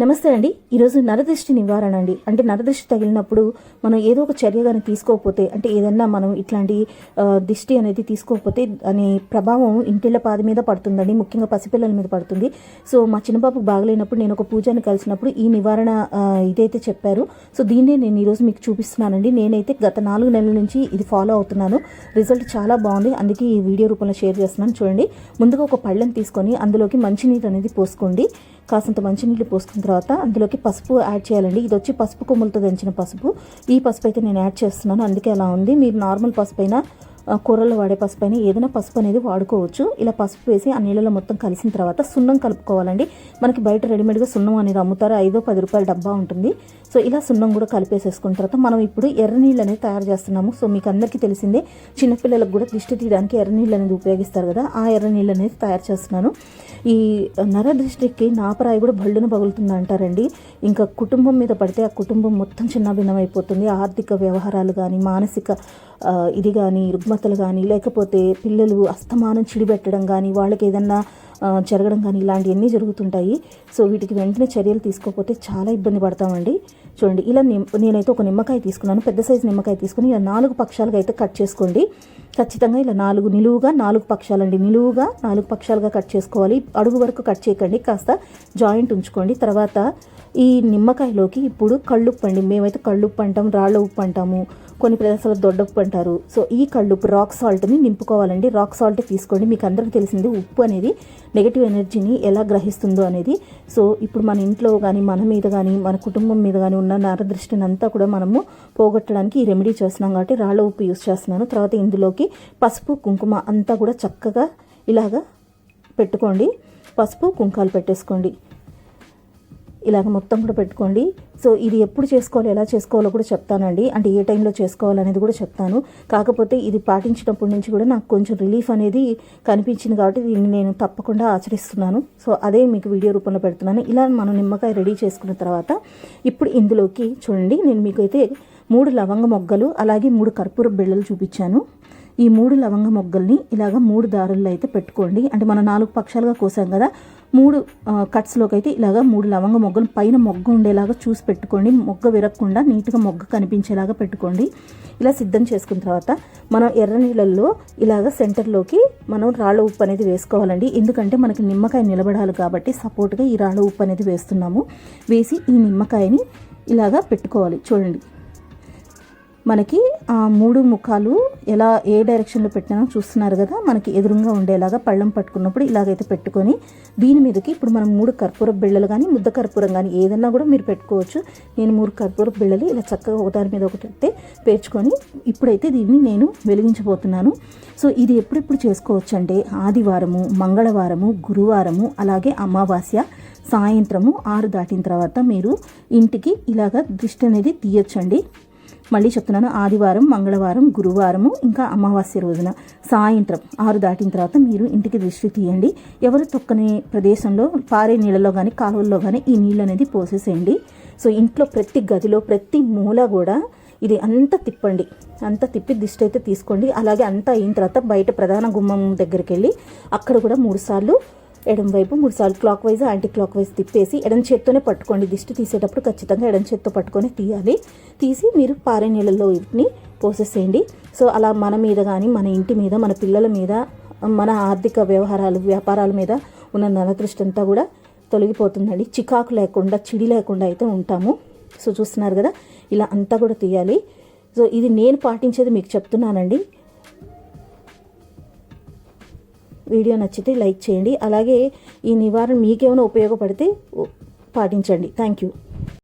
నమస్తే అండి. ఈరోజు నరదృష్టి నివారణ అండి. అంటే నరదృష్టి తగిలినప్పుడు మనం ఏదో ఒక చర్య కానీ తీసుకోకపోతే అంటే ఏదన్నా మనం ఇట్లాంటి దిష్టి అనేది తీసుకోకపోతే అనే ప్రభావం ఇంటిళ్ళ పాది మీద పడుతుందండి. ముఖ్యంగా పసిపిల్లల మీద పడుతుంది. సో మా చిన్నపాపకు బాగలేనప్పుడు నేను ఒక పూజాని కలిసినప్పుడు ఈ నివారణ ఇదైతే చెప్పారు. సో దీన్నే నేను ఈరోజు మీకు చూపిస్తున్నానండి. నేనైతే గత నాలుగు నెలల నుంచి ఇది ఫాలో అవుతున్నాను. రిజల్ట్ చాలా బాగుంది. అందుకే ఈ వీడియో రూపంలో షేర్ చేస్తున్నాను. చూడండి. ముందుగా ఒక పళ్ళని తీసుకొని అందులోకి మంచినీరు అనేది పోసుకోండి. కాసంత మంచినీళ్ళు పోసుకున్న తర్వాత అందులోకి పసుపు యాడ్ చేయాలండి. ఇది వచ్చి పసుపు కొమ్ములతో దంచిన పసుపు. ఈ పసుపు అయితే నేను యాడ్ చేస్తున్నాను. అందుకే అలా ఉంది. మీరు నార్మల్ పసుపు అయినా కూరల్లో వాడే పసుపు అయినా ఏదైనా పసుపు అనేది వాడుకోవచ్చు. ఇలా పసుపు వేసి ఆ నీళ్ళలో మొత్తం కలిసిన తర్వాత సున్నం కలుపుకోవాలండి. మనకి బయట రెడీమేడ్గా సున్నం అనేది అమ్ముతారు. ఐదో పది రూపాయల డబ్బా ఉంటుంది. సో ఇలా సున్నం కూడా కలిపేసేసుకున్న తర్వాత మనం ఇప్పుడు ఎర్ర నీళ్ళు అనేది తయారు చేస్తున్నాము. సో మీకు అందరికీ తెలిసిందే చిన్నపిల్లలకు కూడా దిష్టి తీయడానికి ఎర్ర నీళ్ళు అనేది ఉపయోగిస్తారు కదా ఆ ఎర్ర నీళ్ళు అనేది తయారు చేస్తున్నాను. ఈ నర దృష్టికి నాపరాయి కూడా బళ్ళున పగులుతుంది అంటారండి. ఇంకా కుటుంబం మీద పడితే ఆ కుటుంబం మొత్తం చిన్నభిన్నం అయిపోతుంది ఆర్థిక వ్యవహారాలు కానీ మానసిక ఇది కానీ రుగ్మతలు కానీ లేకపోతే పిల్లలు అస్తమానం చిడిపెట్టడం కానీ వాళ్ళకి ఏదన్నా జరగడం కానీ ఇలాంటివన్నీ జరుగుతుంటాయి. సో వీటికి వెంటనే చర్యలు తీసుకోకపోతే చాలా ఇబ్బంది పడతామండి. చూడండి ఇలా నిమ్- నేనైతే ఒక నిమ్మకాయ తీసుకున్నాను. పెద్ద సైజు నిమ్మకాయ తీసుకుని ఇలా నాలుగు పక్షాలుగా అయితే కట్ చేసుకోండి. ఖచ్చితంగా ఇలా నాలుగు నిలువుగా నాలుగు పక్షాలండి. నిలువుగా నాలుగు పక్షాలుగా కట్ చేసుకోవాలి. అడుగు వరకు కట్ చేయకండి. కాస్త జాయింట్ ఉంచుకోండి. తర్వాత ఈ నిమ్మకాయలోకి ఇప్పుడు కళ్ళుప్పు అండి. మేమైతే కళ్ళుప్పు అంటాం రాళ్ళ ఉప్పు అంటాము. కొన్ని ప్రదేశాల్లో దొడ్డప్పు అంటారు సో ఈ కళ్ళుప్పు రాక్ సాల్ట్ని నింపుకోవాలండి. రాక్ సాల్ట్ తీసుకోండి. మీకు అందరికీ తెలిసింది ఉప్పు అనేది నెగిటివ్ ఎనర్జీని ఎలా గ్రహిస్తుందో అనేది. సో ఇప్పుడు మన ఇంట్లో కానీ మన మీద కానీ మన కుటుంబం మీద కానీ ఉన్న నరదృష్టిని అంతా కూడా మనము పోగొట్టడానికి ఈ రెమెడీ చేస్తున్నాం కాబట్టి రాళ్ళ ఉప్పు యూస్ చేస్తున్నాను. తర్వాత ఇందులోకి పసుపు కుంకుమ అంతా కూడా చక్కగా ఇలాగా పెట్టుకోండి. పసుపు కుంకాలు పెట్టేసుకోండి. ఇలాగ మొత్తం కూడా పెట్టుకోండి. సో ఇది ఎప్పుడు చేసుకోవాలి ఎలా చేసుకోవాలో కూడా చెప్తానండి. అంటే ఏ టైంలో చేసుకోవాలనేది కూడా చెప్తాను. కాకపోతే ఇది పాటించినప్పటి నుంచి కూడా నాకు కొంచెం రిలీఫ్ అనేది కనిపించింది కాబట్టి దీన్ని నేను తప్పకుండా ఆచరిస్తున్నాను. సో అదే మీకు వీడియో రూపంలో పెడుతున్నాను. ఇలా మనం నిమ్మకాయ రెడీ చేసుకున్న తర్వాత ఇప్పుడు ఇందులోకి చూడండి. నేను మీకు అయితే మూడు లవంగ మొగ్గలు అలాగే మూడు కర్పూర బిళ్ళలు చూపించాను. ఈ మూడు లవంగ మొగ్గల్ని ఇలాగ మూడు దారుల్లో అయితే పెట్టుకోండి. అంటే మనం నాలుగు పక్షాలుగా కోసాం కదా మూడు కట్స్లోకి అయితే ఇలాగ మూడు లవంగ మొగ్గలు పైన మొగ్గ ఉండేలాగా చూసి పెట్టుకోండి. మొగ్గ విరగకుండా నీట్గా మొగ్గ కనిపించేలాగా పెట్టుకోండి. ఇలా సిద్ధం చేసుకున్న తర్వాత మనం ఎర్ర నీళ్ళల్లో ఇలాగ సెంటర్లోకి మనం రాళ్ళ ఉప్పు అనేది వేసుకోవాలండి. ఎందుకంటే మనకి నిమ్మకాయ నిలబడాలి కాబట్టి సపోర్ట్గా ఈ రాళ్ళ ఉప్పు అనేది వేస్తున్నాము. వేసి ఈ నిమ్మకాయని ఇలాగా పెట్టుకోవాలి. చూడండి. మనకి ఆ మూడు ముఖాలు ఎలా ఏ డైరెక్షన్లో పెట్టినా చూస్తున్నారు కదా మనకి ఎదురుగా ఉండేలాగా పళ్ళం పట్టుకున్నప్పుడు ఇలాగైతే పెట్టుకొని దీని మీదకి ఇప్పుడు మనం మూడు కర్పూర బిళ్ళలు కానీ ముద్ద కర్పూరం కానీ ఏదన్నా కూడా మీరు పెట్టుకోవచ్చు. నేను మూడు కర్పూర బిళ్ళలు ఇలా చక్కగా ఒకదాని మీద ఒకటి అయితే పేర్చుకొని ఇప్పుడైతే దీన్ని నేను వెలిగించబోతున్నాను. సో ఇది ఎప్పుడెప్పుడు చేసుకోవచ్చు అంటే ఆదివారము మంగళవారము గురువారము అలాగే అమావాస్య సాయంత్రము ఆరు దాటిన తర్వాత మీరు ఇంటికి ఇలాగ దృష్టి అనేది తీయొచ్చండి. మళ్ళీ చెప్తున్నాను ఆదివారం మంగళవారం గురువారము ఇంకా అమావాస్య రోజున సాయంత్రం ఆరు దాటిన తర్వాత మీరు ఇంటికి దృష్టి తీయండి. ఎవరు తొక్కని ప్రదేశంలో పారే నీళ్ళలో కానీ కాలువల్లో కానీ ఈ నీళ్ళు అనేది పోసేసేయండి. సో ఇంట్లో ప్రతి గదిలో ప్రతి మూల కూడా ఇది అంతా తిప్పండి. అంతా తిప్పి దిష్టి అయితే తీసుకోండి. అలాగే అంతా అయిన తర్వాత బయట ప్రధాన గుమ్మం దగ్గరికి వెళ్ళి అక్కడ కూడా మూడుసార్లు ఎడం వైపు మూడు సార్లు clockwise anti clock wise తిప్పేసి ఎడం చేత్తోనే పట్టుకోండి. దిష్టి తీసేటప్పుడు ఖచ్చితంగా ఎడం చేత్తో పట్టుకొని తీయాలి. తీసి మీరు పారే నీళ్ళల్లో వీటిని పోసేసేయండి. సో అలా మన మీద కానీ మన ఇంటి మీద మన పిల్లల మీద మన ఆర్థిక వ్యవహారాలు వ్యాపారాల మీద ఉన్న నరదృష్టి అంతా కూడా తొలగిపోతుందండి. చికాకు లేకుండా చిడి లేకుండా అయితే ఉంటాము. సో చూస్తున్నారు కదా ఇలా అంతా కూడా తీయాలి. సో ఇది నేను పాటించేది మీకు చెప్తున్నానండి. వీడియో నచ్చితే లైక్ చేయండి. అలాగే ఈ నివారణ మీకేమైనా ఉపయోగపడితే పాటించండి. Thank you